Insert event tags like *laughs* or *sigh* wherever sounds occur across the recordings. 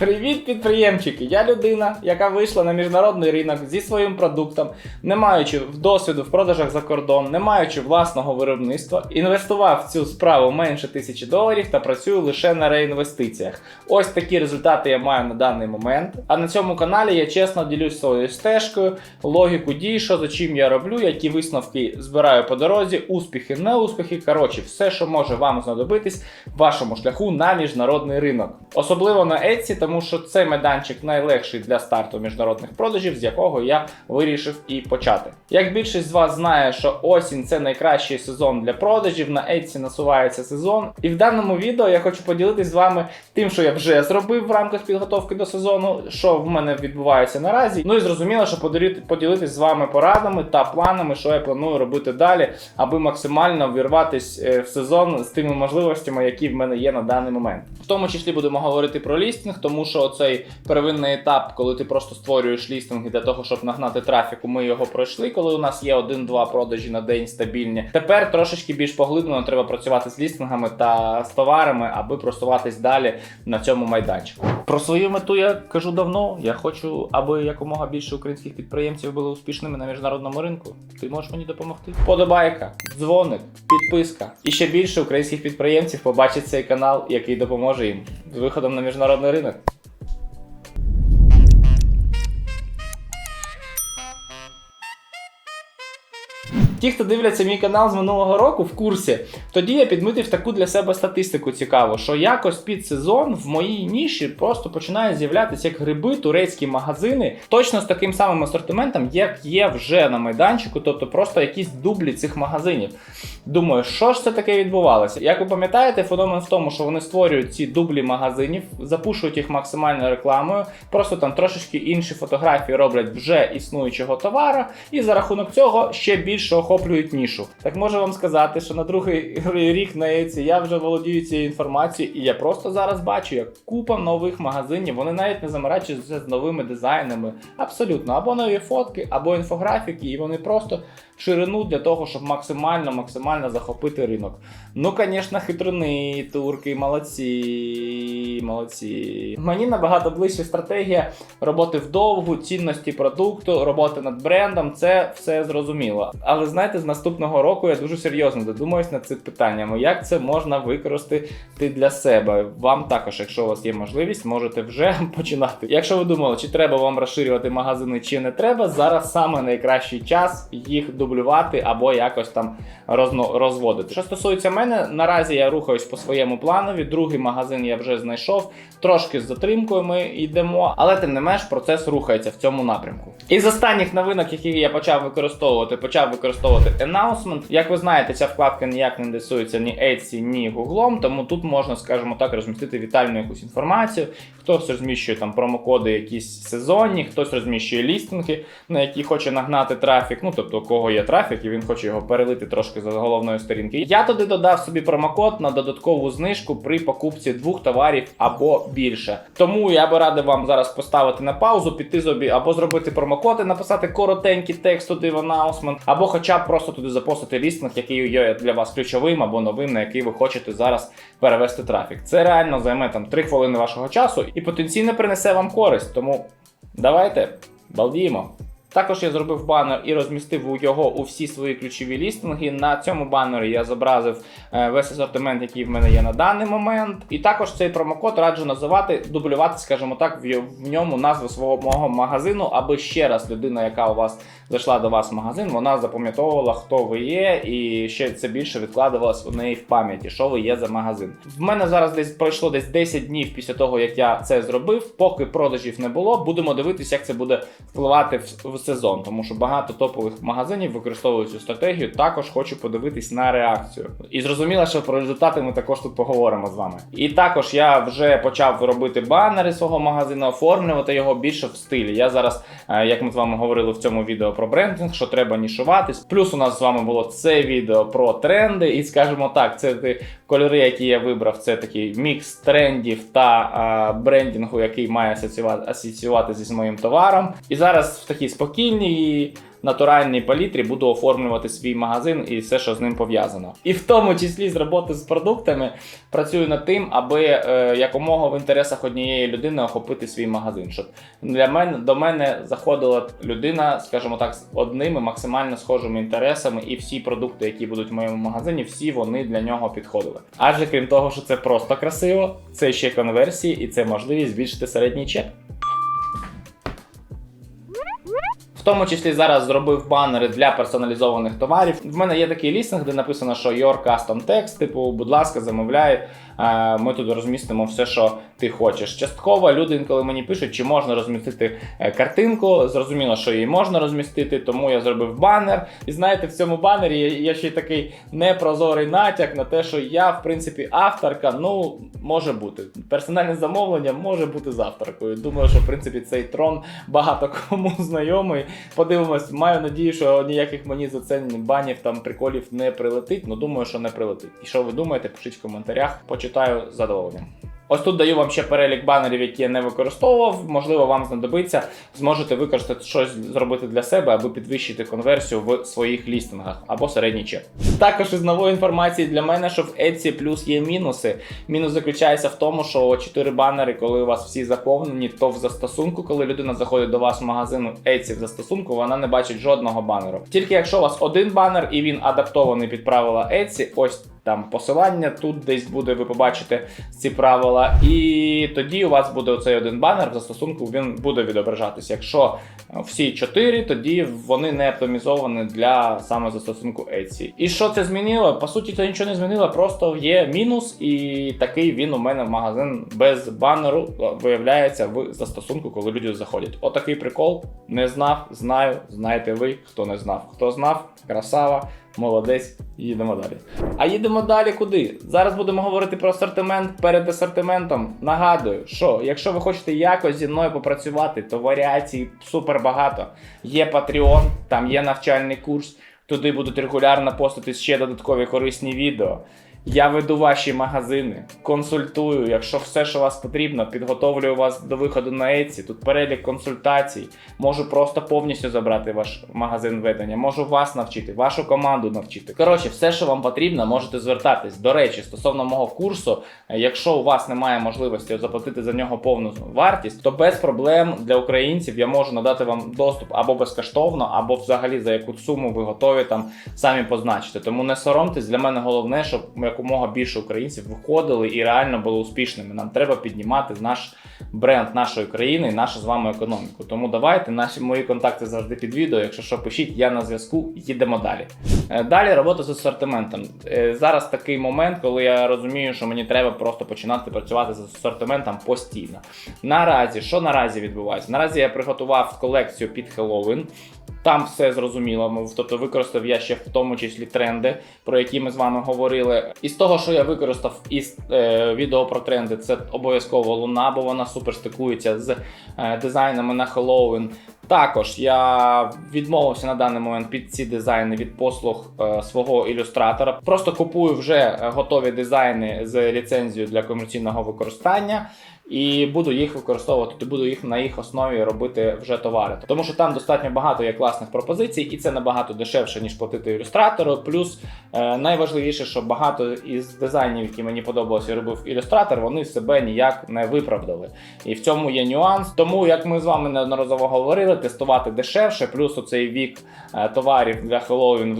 Привіт, підприємчики! Я людина, яка вийшла на міжнародний ринок зі своїм продуктом, не маючи досвіду в продажах за кордон, не маючи власного виробництва, інвестував в цю справу менше тисячі доларів та працюю лише на реінвестиціях. Ось такі результати я маю на даний момент. А на цьому каналі я чесно ділюсь своєю стежкою, логіку дій, що за чим я роблю, які висновки збираю по дорозі, успіхи, неуспіхи. Коротше, все, що може вам знадобитись в вашому шляху на міжнародний ринок. Особливо на Etsy, тому що цей майданчик найлегший для старту міжнародних продажів, з якого я вирішив і почати. Як більшість з вас знає, що осінь це найкращий сезон для продажів, на Etsy насувається сезон. І в даному відео я хочу поділитись з вами тим, що я вже зробив в рамках підготовки до сезону, що в мене відбувається наразі. Ну і зрозуміло, що поділитись з вами порадами та планами, що я планую робити далі, аби максимально вірватись е, в сезон з тими можливостями, які в мене є на даний момент. В тому числі будемо говорити про лістинг, тому що цей первинний етап, коли ти просто створюєш лістинги для того, щоб нагнати трафіку, ми його пройшли, коли у нас є один-два продажі на день стабільні. Тепер трошечки більш поглиблено треба працювати з лістингами та з товарами, аби просуватись далі на цьому майданчику. Про свою мету я кажу давно. Я хочу, аби якомога більше українських підприємців були успішними на міжнародному ринку. Ти можеш мені допомогти? Подобайка, дзвоник, підписка. І ще більше українських підприємців побачить цей канал, який допоможе їм з выходом на международный ринок. Ті, хто дивляться мій канал з минулого року в курсі, тоді я підмітив таку для себе статистику цікаву, що якось під сезон в моїй ніші просто починають з'являтися як гриби, турецькі магазини, точно з таким самим асортиментом, як є вже на майданчику, тобто просто якісь дублі цих магазинів. Думаю, що ж це таке відбувалося? Як ви пам'ятаєте, феномен в тому, що вони створюють ці дублі магазинів, запушують їх максимальною рекламою, просто там трошечки інші фотографії роблять вже існуючого товару, і за рахунок цього ще більше охоплюють нішу. Так можу вам сказати, що на другий *laughs* рік на Еці я вже володію цією інформацією, і я просто зараз бачу, як купа нових магазинів, вони навіть не заморачуються з новими дизайнами. Абсолютно, або нові фотки, або інфографіки, і вони просто ширину для того, щоб максимально максимально захопити ринок. Ну, звісно, хитруни, турки, молодці, молодці. Мені набагато ближче стратегія роботи вдовгу, цінності продукту, роботи над брендом. Це все зрозуміло. Але знаєте, з наступного року я дуже серйозно додумаюсь над цим питанням, як це можна використати для себе. Вам також, якщо у вас є можливість, можете вже *laughs* починати. Якщо ви думали, чи треба вам розширювати магазини, чи не треба, зараз саме найкращий час їх дублювати або якось там розводити. Що стосується мене, наразі я рухаюсь по своєму планові. Другий магазин я вже знайшов. Трошки з затримкою ми йдемо, але тим не менш процес рухається в цьому напрямку. Із останніх новинок, які я почав використовувати, почав використовувати Announcement. Як ви знаєте, ця вкладка ніяк не інтересується ні Etsy, ні Google, тому тут можна, скажімо так, розмістити вітальну якусь інформацію. Хтось розміщує там промокоди якісь сезонні, хтось розміщує лістинги, на які хоче нагнати трафік. Ну тобто, у кого є трафік, і він хоче його перелити трошки за головної сторінки. Я туди додав собі промокод на додаткову знижку при покупці двох товарів або більше. Тому я би радив вам зараз поставити на паузу, піти собі або зробити промокод і написати коротенький текст туди в анонсмент, або хоча б просто туди запостити лістинг, який є для вас ключовим або новим, на який ви хочете зараз перевести трафік. Це реально займе там 3 хвилини вашого часу і потенційно принесе вам користь. Тому давайте балдіємо. Також я зробив банер і розмістив його у всі свої ключові лістинги. На цьому банері я зобразив е, весь асортимент, який в мене є на даний момент. І також цей промокод раджу називати, дублювати, скажімо так, в, ньому назву свого мого магазину, аби ще раз людина, яка у вас зайшла до вас в магазин, вона запам'ятовувала, хто ви є, і ще це більше відкладувалось у неї в пам'яті, що ви є за магазин. В мене зараз десь пройшло десь 10 днів після того, як я це зробив. Поки продажів не було, будемо дивитися, як це буде впливати в сезон, тому що багато топових магазинів використовують цю стратегію. Також хочу подивитись на реакцію. І зрозуміло, що про результати ми також тут поговоримо з вами. І також я вже почав робити банери свого магазину, оформлювати його більше в стилі. Я зараз, е, як ми з вами говорили в цьому відео про брендинг, що треба нішуватись. Плюс у нас з вами було це відео про тренди, і скажімо так, це кольори, які я вибрав, це такий мікс трендів та а, брендінгу, який має асоціювати, асоціюватися з моїм товаром. І зараз в такий спокійний спокійній, натуральній палітрі буду оформлювати свій магазин і все, що з ним пов'язано. І в тому числі з роботи з продуктами працюю над тим, аби е, якомога в інтересах однієї людини охопити свій магазин. Щоб для мене до мене заходила людина, скажімо так, з одними максимально схожими інтересами, і всі продукти, які будуть в моєму магазині, всі вони для нього підходили. Адже крім того, що це просто красиво, це ще конверсії і це можливість збільшити середній чек. Тому числі зараз зробив банери для персоналізованих товарів. В мене є такий лістинг, де написано, що Your Custom Text, типу, будь ласка, замовляй. е, Ми тут розмістимо все, що ти хочеш. Частково люди інколи мені пишуть, чи можна розмістити е, картинку. Зрозуміло, що її можна розмістити, тому я зробив банер. І знаєте, в цьому банері є- ще такий непрозорий натяк на те, що я, в принципі, авторка. Ну, може бути. Персональне замовлення може бути з авторкою. Думаю, що в принципі цей трон багато кому знайомий. Подивимось, маю надію, що ніяких мені за це банів там приколів не прилетить. Ну думаю, що не прилетить. І що ви думаєте, пишіть в коментарях, почитаю з задоволенням. Ось тут даю вам ще перелік банерів, які я не використовував. Можливо, вам знадобиться. Зможете використати щось зробити для себе, аби підвищити конверсію в своїх лістингах або середній чек. Також із нової інформації для мене, що в Etsy плюс є мінуси. Мінус заключається в тому, що 4 банери, коли у вас всі заповнені, то в застосунку, коли людина заходить до вас в магазин Etsy в застосунку, вона не бачить жодного банеру. Тільки якщо у вас один банер і він адаптований під правила Etsy, ось там посилання тут десь буде, ви побачите ці правила. І тоді у вас буде оцей один банер в застосунку, він буде відображатися. Якщо е, всі чотири, тоді вони не оптимізовані для саме застосунку Etsy. І що це змінило? По суті, це нічого не змінило, просто є мінус, і такий він у мене в магазин без банеру е, виявляється в застосунку, коли люди заходять. Отакий прикол. Не знав, знаю, знаєте ви, хто не знав. Хто знав, красава. Молодець, їдемо далі. А їдемо далі куди? Зараз будемо говорити про асортимент перед асортиментом. Нагадую, що якщо ви хочете якось зі мною попрацювати, то варіацій супер багато. Є Patreon, там є навчальний курс, туди будуть регулярно постити ще додаткові корисні відео. Я веду ваші магазини, консультую. Якщо все, що вас потрібно, підготовлюю вас до виходу на Etsy. Тут перелік консультацій. Можу просто повністю забрати ваш магазин ведення. Можу вас навчити, вашу команду навчити. Коротше, все, що вам потрібно, можете звертатись. До речі, стосовно мого курсу, якщо у вас немає можливості заплатити за нього повну вартість, то без проблем для українців я можу надати вам доступ або безкоштовно, або взагалі за яку суму ви готові там самі позначити. Тому не соромтесь, для мене головне, щоб якомога більше українців виходили і реально були успішними. Нам треба піднімати наш бренд нашої країни і нашу з вами економіку. Тому давайте наші мої контакти завжди під відео. Якщо що, пишіть, я на зв'язку. Їдемо далі. Е, Далі робота з асортиментом. Е, Зараз такий момент, коли я розумію, що мені треба просто починати працювати з асортиментом постійно. Наразі, що наразі відбувається? Наразі я приготував колекцію під Хеллоуін. Там все зрозуміло. Тобто використав я ще в тому числі тренди, про які ми з вами говорили. Із того, що я використав із е, відео про тренди, це обов'язково луна, бо вона супер стикується з е, дизайнами на Хеллоуін. Також я відмовився на даний момент під ці дизайни від послуг е, свого ілюстратора. Просто купую вже готові дизайни з ліцензією для комерційного використання. І буду їх використовувати, то буду їх на їх основі робити вже товари. Тому що там достатньо багато є класних пропозицій, і це набагато дешевше, ніж платити ілюстратору. Плюс е, найважливіше, що багато із дизайнів, які мені подобалося, робив ілюстратор, вони себе ніяк не виправдали. І в цьому є нюанс. Тому, як ми з вами неодноразово говорили, тестувати дешевше, плюс оцей вік е, товарів для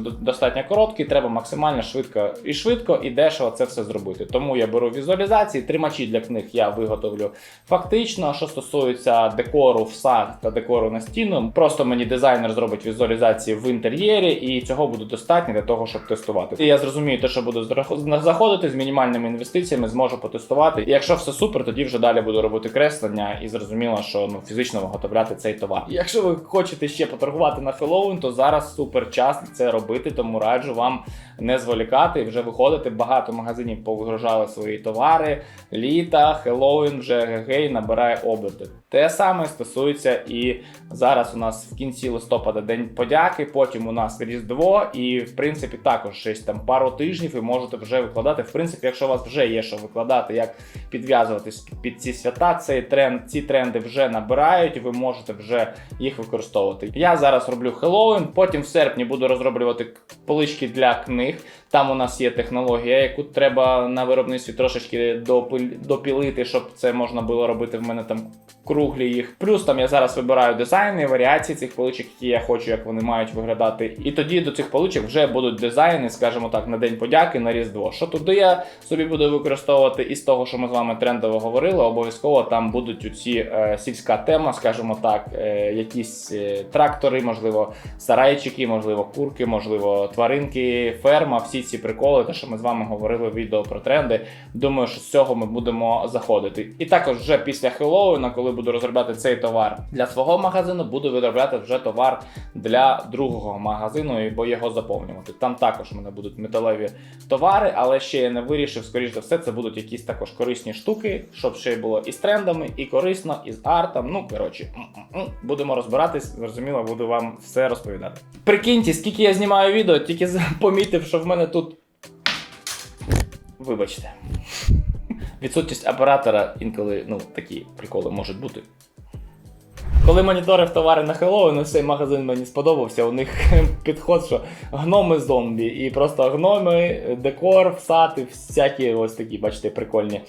до- достатньо короткий, треба максимально швидко і швидко і дешево це все зробити. Тому я беру візуалізації, тримачі для книг я виготовлю фактично. Що стосується декору в сад та декору на стіну, просто мені дизайнер зробить візуалізації в інтер'єрі, і цього буде достатньо для того, щоб тестувати. І я зрозумію те, що буду заходити з мінімальними інвестиціями, зможу потестувати. І якщо все супер, тоді вже далі буду робити креслення і зрозуміло, що ну фізично виготовляти цей товар. І Якщо ви хочете ще поторгувати на Хеллоуін, то зараз супер час це робити, тому раджу вам не зволікати і вже виходити. Багато магазинів повигружали свої товари. Літа, Хеллоуін вже вже гей набирає оберти. Те саме стосується і зараз у нас в кінці листопада День подяки, потім у нас Різдво, і в принципі також щось там пару тижнів ви можете вже викладати. В принципі, якщо у вас вже є що викладати, як підв'язуватись під ці свята, цей тренд, ці тренди вже набирають, ви можете вже їх використовувати. Я зараз роблю Хеллоуін, потім в серпні буду розроблювати полички для книг. Там у нас є технологія, яку треба на виробництві трошечки допілити, щоб це можна було робити в мене там круглі їх. Плюс там я зараз вибираю дизайни, варіації цих поличок, які я хочу, як вони мають виглядати. І тоді до цих поличок вже будуть дизайни, скажімо так, на День подяки, на Різдво. Що туди я собі буду використовувати із того, що ми з вами трендово говорили, обов'язково там будуть оці е, сільська тема, скажімо так, е, якісь е, трактори, можливо, сарайчики, можливо, курки, можливо, тваринки, ферма, всі ці приколи, те, що ми з вами говорили в відео про тренди. Думаю, що з цього ми будемо заходити. І також вже після Хеллоуіна, коли буду розробляти цей товар для свого магазину, буду виробляти вже товар для другого магазину, бо його заповнювати. Там також в мене будуть металеві товари, але ще я не вирішив, скоріш за все, це будуть якісь також корисні штуки, щоб ще й було і з трендами, і корисно, і з артом. Ну, коротше, будемо розбиратись, зрозуміло, буду вам все розповідати. Прикиньте, скільки я знімаю відео, тільки помітив, що в мене тут. Вибачте. Відсутність оператора інколи ну, такі приколи можуть бути. Коли моніторив товари на Хеллоуін, цей магазин мені сподобався. У них *laughs* підход, що гноми зомбі, і просто гноми, декор, всати, всякі ось такі, бачите, прикольні.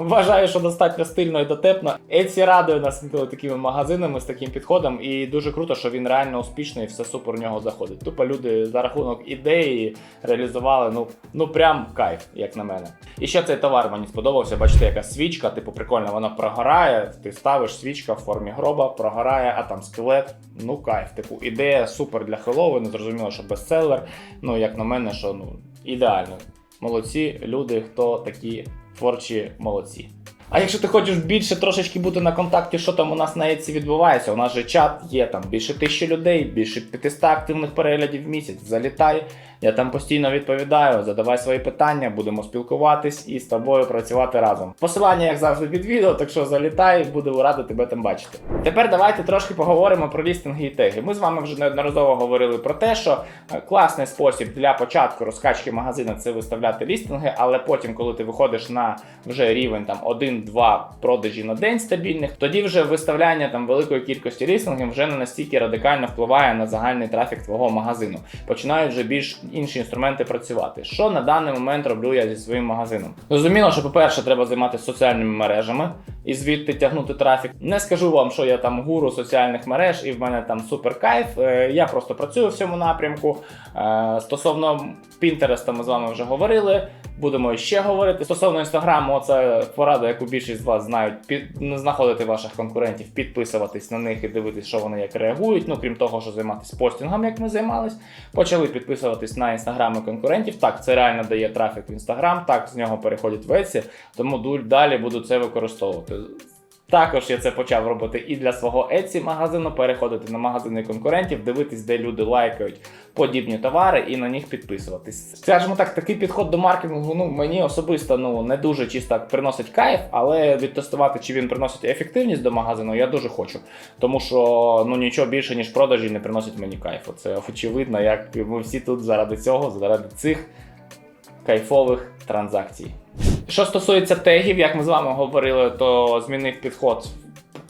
Вважаю, що достатньо стильно і дотепно. Etsy радує нас такими магазинами з таким підходом, і дуже круто, що він реально успішний і все супер у нього заходить. Тупо люди за рахунок ідеї реалізували, ну, ну прям кайф, як на мене. І ще цей товар мені сподобався. Бачите, яка свічка, типу прикольно, вона прогорає. Ти ставиш свічка в формі гроба, прогорає, а там скелет. Ну кайф. Типу, ідея супер для Хеллоуіну, зрозуміло, що бестселер. Ну, як на мене, що ну ідеально. Молодці люди, хто такі творчі молодці. А якщо ти хочеш більше трошечки бути на контакті, що там у нас на Etsy відбувається, у нас же чат є там більше тисячі людей, більше 500 активних переглядів в місяць. Залітай, я там постійно відповідаю, задавай свої питання, будемо спілкуватись і з тобою працювати разом. Посилання, як завжди, під відео, так що залітай, буду радий тебе там бачити. Тепер давайте трошки поговоримо про лістинги і теги. Ми з вами вже неодноразово говорили про те, що е, класний спосіб для початку розкачки магазину це виставляти лістинги, але потім, коли ти виходиш на вже рівень там 1-2 продажі на день стабільних, тоді вже виставляння там великої кількості лістингів вже не настільки радикально впливає на загальний трафік твого магазину. Починають вже більш інші інструменти працювати. Що на даний момент роблю я зі своїм магазином? Зрозуміло, що по-перше, треба займатися соціальними мережами і звідти тягнути трафік. Не скажу вам, що я там гуру соціальних мереж і в мене там супер кайф. Е, Я просто працюю в цьому напрямку. Е, Стосовно Pinterest ми з вами вже говорили. Будемо ще говорити. Стосовно інстаграму, це порада, яку більшість з вас знають, під не знаходити ваших конкурентів, підписуватись на них і дивитись, що вони як реагують. Ну крім того, що займатися постінгом, як ми займались. Почали підписуватись на інстаграми конкурентів. Так, це реально дає трафік в інстаграм, так з нього переходять веці, тому далі буду це використовувати. Також я це почав робити і для свого Etsy магазину, переходити на магазини конкурентів, дивитись, де люди лайкають подібні товари і на них підписуватись. Скажімо так, такий підход до маркетингу ну, мені особисто ну, не дуже чисто приносить кайф, але відтестувати, чи він приносить ефективність до магазину, я дуже хочу. Тому що ну, нічого більше, ніж продажі, не приносить мені кайфу. Це очевидно, як ми всі тут заради цього, заради цих кайфових транзакцій. Що стосується тегів, як ми з вами говорили, то змінив підход.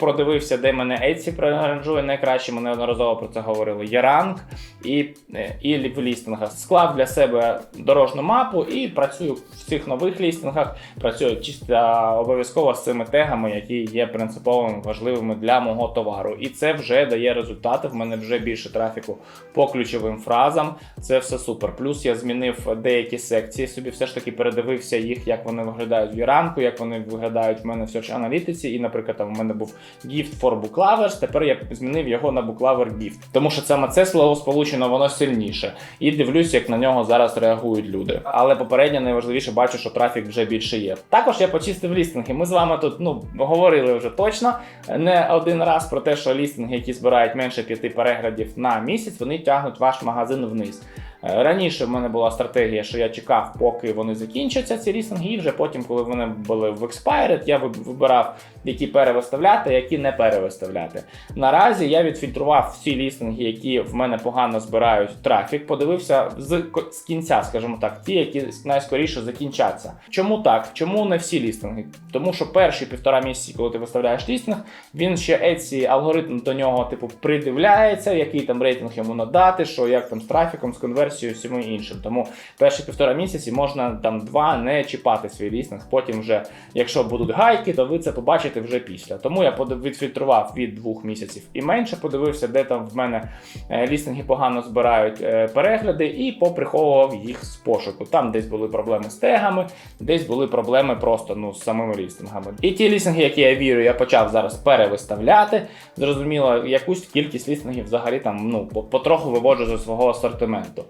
Продивився, де мене Etsy проаранжує найкраще. Ми неодноразово про це говорили. Є ранг і, е, і в лістингах. Склав для себе дорожну мапу і працюю в цих нових лістингах. Працюю чисто обов'язково з цими тегами, які є принциповими важливими для мого товару. І це вже дає результати. В мене вже більше трафіку по ключовим фразам. Це все супер. Плюс я змінив деякі секції. Собі все ж таки передивився їх, як вони виглядають в Яранку, як вони виглядають в мене в Search аналітиці. І, наприклад, там у мене був gift for booklovers, Тепер я змінив його на booklover gift. Тому що саме це слово сполучено, воно сильніше. І дивлюсь, як на нього зараз реагують люди. Але попередньо найважливіше бачу, що трафік вже більше є. Також я почистив лістинги. Ми з вами тут ну говорили вже точно не один раз про те, що лістинги, які збирають менше п'яти переглядів на місяць, вони тягнуть ваш магазин вниз. Е, Раніше в мене була стратегія, що я чекав, поки вони закінчаться, ці лістинги, і вже потім, коли вони були в expired, я виб- вибирав, які перевиставляти, які не перевиставляти. Наразі я відфільтрував всі лістинги, які в мене погано збирають трафік, подивився з, з кінця, скажімо так, ті, які найскоріше закінчаться. Чому так? Чому не всі лістинги? Тому що перші півтора місяці, коли ти виставляєш лістинг, він ще Etsy алгоритм до нього, типу, придивляється, який там рейтинг йому надати, що як там з трафіком, з конверсією, всім іншим. Тому перші півтора місяці можна там два не чіпати свій лістинг. Потім вже, якщо будуть гайки, то ви це побачите вже після. Тому я відфільтрував від двох місяців і менше, подивився, де там в мене е, лістинги погано збирають е, перегляди, і поприховував їх з пошуку. Там десь були проблеми з тегами, десь були проблеми просто ну, з самими лістингами. І ті лістинги, які я вірю, я почав зараз перевиставляти. Зрозуміло, якусь кількість лістингів взагалі там ну, по- потроху виводжу зі свого асортименту.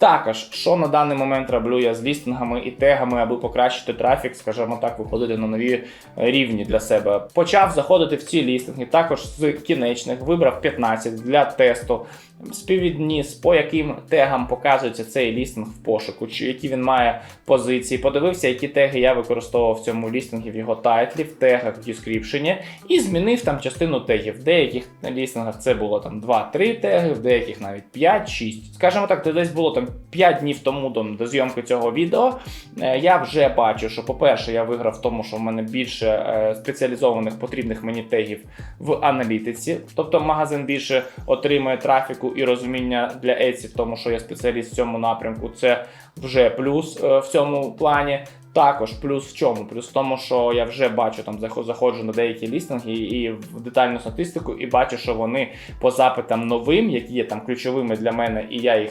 Також, що на даний момент роблю я з лістингами і тегами, аби покращити трафік, скажімо так, виходити на нові е, рівні для себе. Почав заходити в ці лістинги, також з кінечних, вибрав 15 для тесту, співвідніс, по яким тегам показується цей лістинг в пошуку, чи які він має позиції. Подивився, які теги я використовував в цьому лістингі в його тайтлі, в тегах, в дескріпшені, і змінив там частину тегів. В деяких лістингах це було там 2-3 теги, в деяких навіть 5-6. Скажімо так, десь було там 5 днів тому до, зйомки цього відео. Е, Я вже бачу, що, по-перше, я виграв в тому, що в мене більше е, спеціалізованих потрібних мені тегів в аналітиці. Тобто магазин більше отримує трафіку і розуміння для Etsy в тому, що я спеціаліст в цьому напрямку. Це вже плюс е, в цьому плані. Також плюс в чому? Плюс в тому, що я вже бачу там заходжу на деякі лістинги і в детальну статистику, і бачу, що вони по запитам новим, які є там ключовими для мене, і я їх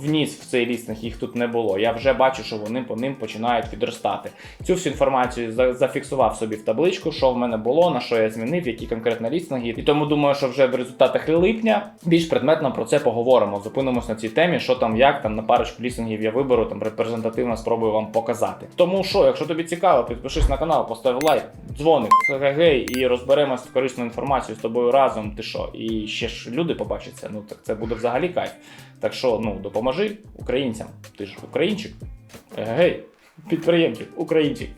вніс в цей лістинг, їх тут не було. Я вже бачу, що вони по ним починають підростати. Цю всю інформацію зафіксував собі в табличку, що в мене було, на що я змінив, які конкретно лістинги. І тому думаю, що вже в результатах липня більш предметно про це поговоримо. Зупинимось на цій темі, що там, як там на парочку лістингів я виберу, там репрезентативно спробую вам показати. Тому що, якщо тобі цікаво, підпишись на канал, постав лайк, дзвоник, гей, і розберемось корисну інформацію з тобою разом. Ти що? І ще ж люди побачаться. Ну так це буде взагалі кайф. Так що ну допоможи українцям. Ти ж українчик. Гей, підприємчик, українчик.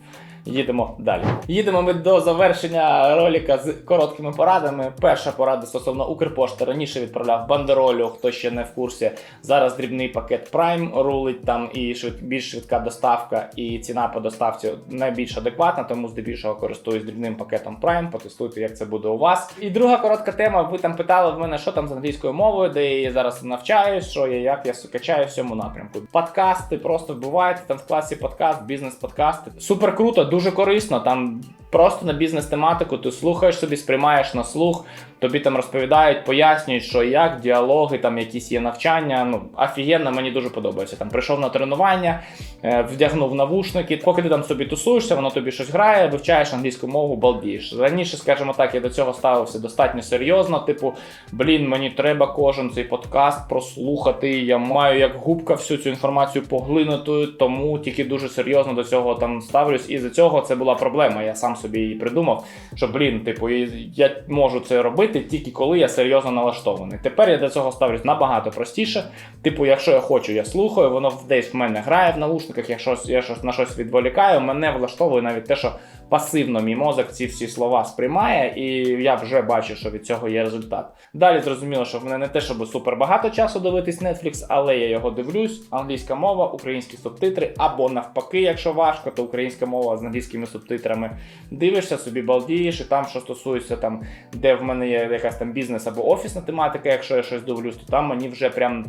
Їдемо далі. Їдемо ми до завершення ролика з короткими порадами. Перша порада стосовно Укрпошти. Раніше відправляв бандеролю, хто ще не в курсі. Зараз дрібний пакет Prime рулить там і швид, більш швидка доставка, і ціна по доставці найбільш адекватна, тому здебільшого користуюсь дрібним пакетом Prime. Потестуйте, як це буде у вас. І друга коротка тема. Ви там питали в мене, що там з англійською мовою, де я зараз навчаюсь, що я як я качаю в цьому напрямку. Подкасти просто вбивайте там в класі подкаст, бізнес-подкасти. Супер круто, дуже корисно. Там просто на бізнес-тематику ти слухаєш собі, сприймаєш на слух. Тобі там розповідають, пояснюють, що як, діалоги, там якісь є навчання. Ну, офігенно, мені дуже подобається. Там прийшов на тренування, е, вдягнув навушники. Поки ти там собі тусуєшся, воно тобі щось грає, вивчаєш англійську мову, балдієш. Раніше, скажімо так, я до цього ставився достатньо серйозно. Типу, блін, мені треба кожен цей подкаст прослухати. Я маю як губка всю цю інформацію поглинути, тому тільки дуже серйозно до цього там ставлюсь. І за цього це була проблема. Я сам собі її придумав, що блін, типу, я можу це робити тільки коли я серйозно налаштований. Тепер я до цього ставлюсь набагато простіше. Типу, якщо я хочу, я слухаю, воно десь в мене грає в наушниках, якщо я щось на щось відволікаю, мене влаштовує навіть те, що пасивно мій мозок ці всі слова сприймає, і я вже бачу, що від цього є результат. Далі зрозуміло, що в мене не те, щоб супер багато часу дивитись Netflix, але я його дивлюсь. Англійська мова, українські субтитри, або навпаки, якщо важко, то українська мова з англійськими субтитрами. Дивишся собі, балдієш, і там, що стосується там, де в мене є якась там бізнес або офісна тематика, якщо я щось дивлюсь, то там мені вже прям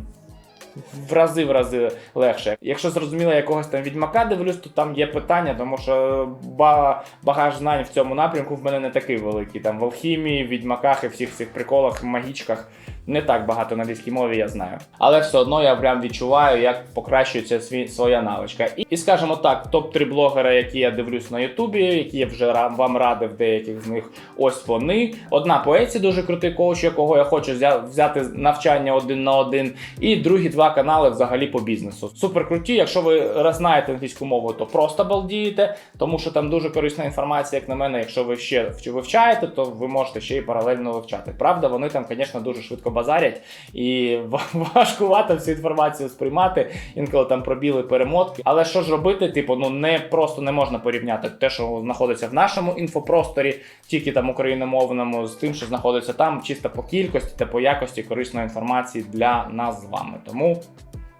в рази в рази легше. Якщо зрозуміло якогось там відьмака дивлюсь, то там є питання, тому що ба- багаж знань в цьому напрямку в мене не такий великий. Там в алхімії, відьмаках і всіх цих приколах, магічках не так багато на англійській мові я знаю. Але все одно я прям відчуваю, як покращується свій, своя навичка. І, і скажімо так, топ-3 блогера, які я дивлюсь на Ютубі, які я вже вам радив деяких з них. Ось вони. Одна по Еці дуже крутий коуч, якого я хочу взяти навчання один на один. І другі два канали взагалі по бізнесу. Супер круті. Якщо ви знаєте англійську мову, то просто балдієте, тому що там дуже корисна інформація, як на мене. Якщо ви ще вивчаєте, то ви можете ще й паралельно вивчати. Правда, вони там, звісно, дуже швидко базарять, і *laughs* важкувато всю інформацію сприймати. Інколи там пробіли перемотки. Але що ж робити? Типу, ну не просто не можна порівняти те, що знаходиться в нашому інфопросторі, тільки там україномовному, з тим, що знаходиться там, чисто по кількості та по якості корисної інформації для нас з вами. Тому.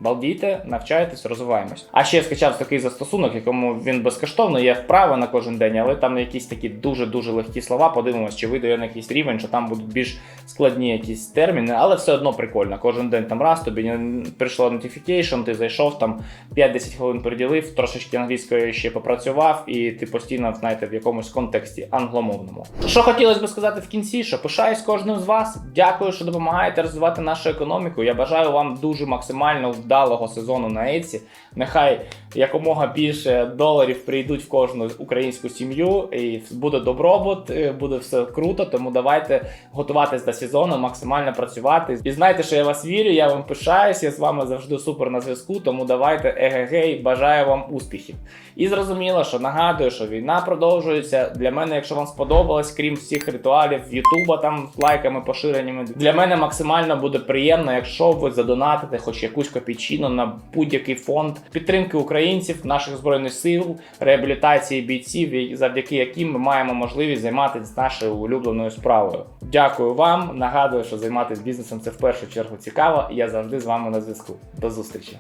Балдійте, навчайтесь, розвиваємось. А ще скачав такий застосунок, якому він безкоштовно, є вправи на кожен день, але там якісь такі дуже-дуже легкі слова. Подивимось, чи вийде на якийсь рівень, що там будуть більш складні якісь терміни, але все одно прикольно. Кожен день там раз тобі прийшло notification, ти зайшов там 5-10 хвилин приділив, трошечки англійською ще попрацював, і ти постійно знаєте в якомусь контексті англомовному. Що хотілося би сказати в кінці, що пишаюсь кожним з вас. Дякую, що допомагаєте розвивати нашу економіку. Я бажаю вам дуже максимально вдалого сезону на Etsy. Нехай якомога більше доларів прийдуть в кожну українську сім'ю, і буде добробут, е, буде все круто. Тому давайте готуватись до сезону, максимально працювати. І знайте, що я вас вірю, я вам пишаюсь, я з вами завжди супер на зв'язку. Тому давайте егегей, бажаю вам успіхів. І зрозуміло, що нагадую, що війна продовжується. Для мене, якщо вам сподобалось, крім всіх ритуалів Ютуба там лайками поширеннями, для мене максимально буде приємно, якщо ви задонатите хоч якусь копійчину на будь-який фонд підтримки українців, наших збройних сил, реабілітації бійців, завдяки яким ми маємо можливість займатися нашою улюбленою справою. Дякую вам. Нагадую, що займатися бізнесом це в першу чергу цікаво. і Я завжди з вами на зв'язку. До зустрічі.